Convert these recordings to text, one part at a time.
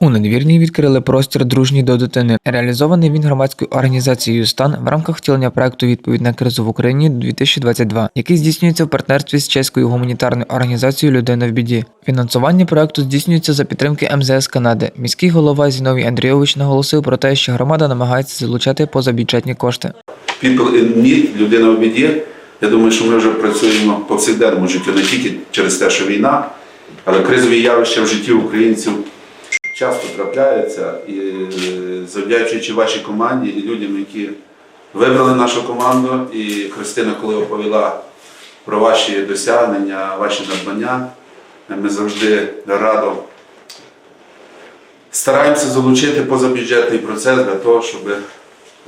У надвірній відкрили простір дружній до дитини. Реалізований він громадською організацією Стан в рамках втілення проекту Відповідь на кризу в Україні 2022, який здійснюється в партнерстві з чеською гуманітарною організацією Людина в біді. Фінансування проекту здійснюється за підтримки МЗС Канади. Міський голова Зіновій Андрійович наголосив про те, що громада намагається залучати позабюджетні кошти. People in need, людина в біді. Я думаю, що ми вже працюємо повсякденному житті, не тільки через те, що війна, але кризові явища в житті українців часто трапляються. І е, завдячуючи вашій команді і людям, які вибрали нашу команду, і Христина, коли оповіла про ваші досягнення, ваші надбання, ми завжди радо стараємося залучити позабюджетний процес для того, щоб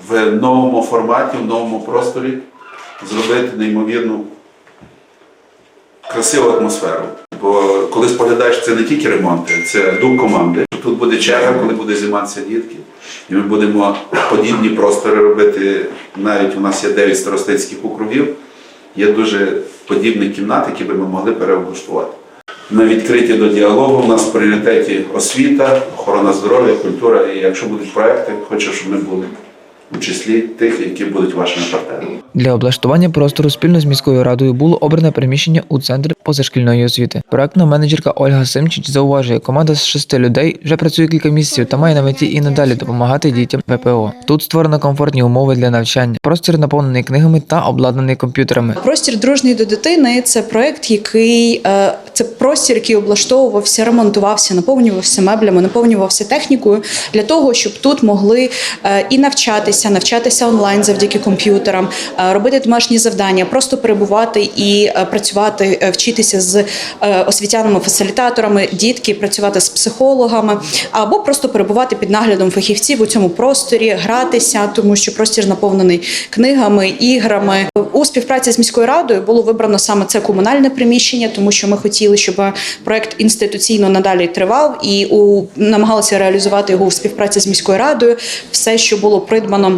в новому форматі, в новому просторі зробити неймовірну красиву атмосферу. Бо коли споглядаєш, це не тільки ремонти, це дух команди. Тут буде черга, коли буде займатися дітки. І ми будемо подібні простори робити. Навіть у нас є 9 старостинських округів, є дуже подібні кімнати, які би ми могли переоблаштувати. Ми відкриті до діалогу. У нас в пріоритеті освіта, охорона здоров'я, культура. І якщо будуть проекти, хочу, щоб ми були у числі тих, які будуть вашими партнерами. Для облаштування простору спільно з міською радою було обране приміщення у центрі позашкільної освіти. Проектна менеджерка Ольга Симчич зауважує, команда з шести людей вже працює кілька місяців та має на меті і надалі допомагати дітям ВПО. Тут створено комфортні умови для навчання. Простір наповнений книгами та обладнаний комп'ютерами. Простір дружній до дитини це проект, який е, це простір, який облаштовувався, ремонтувався, наповнювався меблями, наповнювався технікою для того, щоб тут могли е, і навчатися, навчатися онлайн завдяки комп'ютерам, е, робити домашні завдання, просто перебувати і е, працювати, е, вчитися з е, освітянами-фасилітаторами, дітки, працювати з психологами, або просто перебувати під наглядом фахівців у цьому просторі, гратися, тому що простір наповнений книгами, іграми. У співпраці з міською радою було вибрано саме це комунальне приміщення, тому що ми хотіли, щоб проект інституційно надалі тривав і у намагалися реалізувати його у співпраці з міською радою. Все, що було придбано.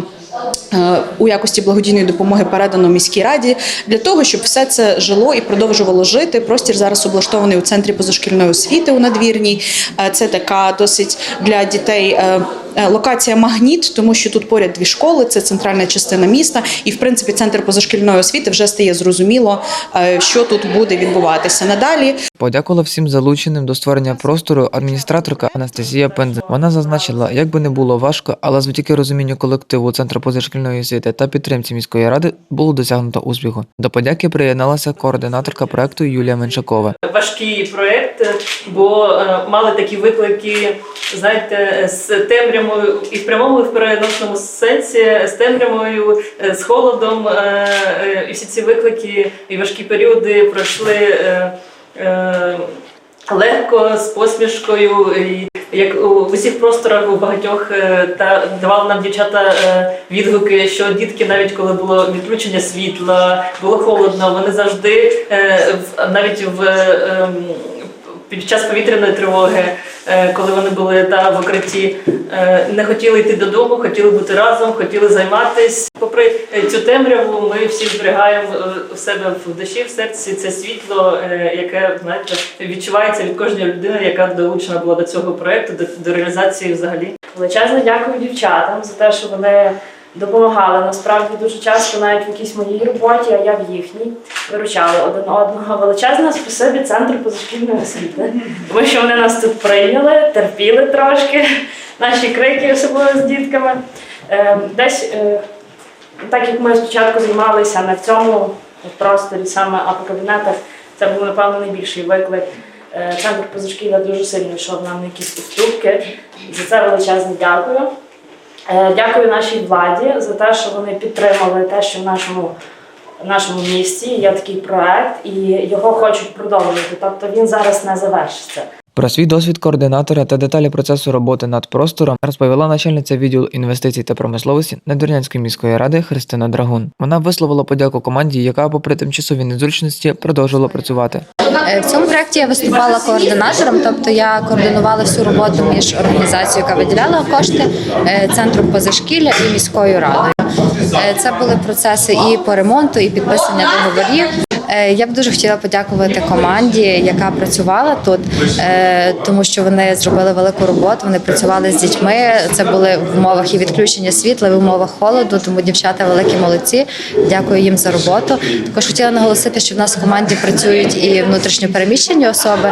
Е, У якості благодійної допомоги передано міській раді для того, щоб все це жило і продовжувало жити. Простір зараз облаштований у центрі позашкільної освіти у надвірній. Е, Це така досить для дітей е, локація магніт, тому що тут поряд дві школи, це центральна частина міста, і в принципі центр позашкільної освіти вже стає зрозуміло, е, що тут буде відбуватися надалі. Подякувала всім залученим до створення простору адміністраторка Анастасія Пензен. Вона зазначила, як би не було важко, але завдяки розумінню колективу Центру позашкільної освіти та підтримці міської ради було досягнуто успіху. До подяки приєдналася координаторка проекту Юлія Меншакова. важкий проєкт, бо е, мали такі виклики, знаєте, з темрявою і в прямому, і в переносному сенсі, з темрявою, е, з холодом. е, е, І всі ці виклики і важкі періоди пройшли легко, з посмішкою. Як у усіх просторах у багатьох та давали нам дівчата відгуки, що дітки, навіть коли було відключення світла, було холодно, вони завжди навіть в ем, під час повітряної тривоги, е, коли вони були та в укритті, е, не хотіли йти додому, хотіли бути разом, хотіли займатися. Попри е, цю темряву, ми всі зберігаємо у себе в душі, в серці це світло, яке знаєте, відчувається від кожної людини, яка долучена була до цього проекту, до, до реалізації взагалі. Величезно дякую дівчатам за те, що вони допомагали. Насправді дуже часто навіть в якійсь моїй роботі, а я в їхній, виручали один одного. Величезне спасибі центру позашкільної освіти. Тому що вони нас тут прийняли, терпіли трошки, наші крики, особливо з дітками. Е, Десь, е, так як ми спочатку займалися в цьому просторі, саме а по кабінетах, це був, напевно, найбільший виклик. Е, Центр позашкілля дуже сильно йшов нам на якісь уступки. За це величезне дякую. Е, Дякую нашій владі за те, що вони підтримали те, що в нашому, в нашому місті є такий проект, і його хочуть продовжити. Тобто він зараз не завершиться. Про свій досвід координатора та деталі процесу роботи над простором розповіла начальниця відділу інвестицій та промисловості Надвірнянської міської ради Христина Драгун. Вона висловила подяку команді, яка, попри тимчасові незручності, продовжувала працювати. Е, В цьому проєкті я виступала координатором, тобто я координувала всю роботу між організацією, яка виділяла кошти, е, центром позашкілля і міською радою. Е, Це були процеси і по ремонту, і підписання договорів. Е, Я б дуже хотіла подякувати команді, яка працювала тут, е, тому що вони зробили велику роботу. Вони працювали з дітьми. Це були в умовах і відключення світла, і в умовах холоду. Тому дівчата великі молодці. Дякую їм за роботу. Також хотіла наголосити, що в нас в команді працюють і внутрішньопереміщені особи,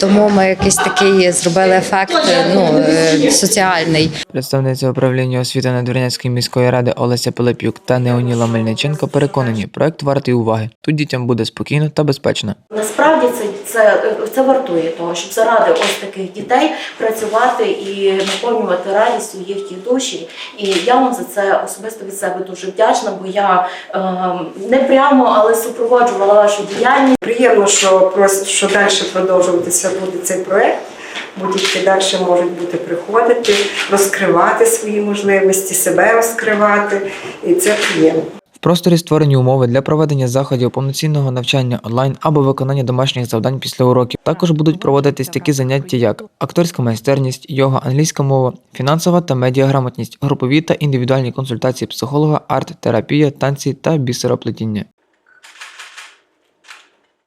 тому ми якийсь такий зробили ефект ну е, соціальний. Представниця управління освіти Надвірнянської міської ради Олеся Пилипюк та Неоніла Мельниченко переконані, проект вартий уваги. Тут дітям буде спокійно та безпечно. Насправді це, це, це вартує того, щоб заради ось таких дітей працювати і наповнювати радістю їхні душі. І я вам за це особисто від себе дуже вдячна, бо я е, не прямо, але супроводжувала вашу діяльність. Приємно, що прос- що далі продовжуватися буде цей проект, бо дітки далі можуть бути приходити, розкривати свої можливості, себе розкривати, і це приємно. Просторі створені умови для проведення заходів повноцінного навчання онлайн або виконання домашніх завдань після уроків. Також будуть проводитись такі заняття, як акторська майстерність, йога, англійська мова, фінансова та медіаграмотність, групові та індивідуальні консультації психолога, арт-терапія, танці та бісероплетіння.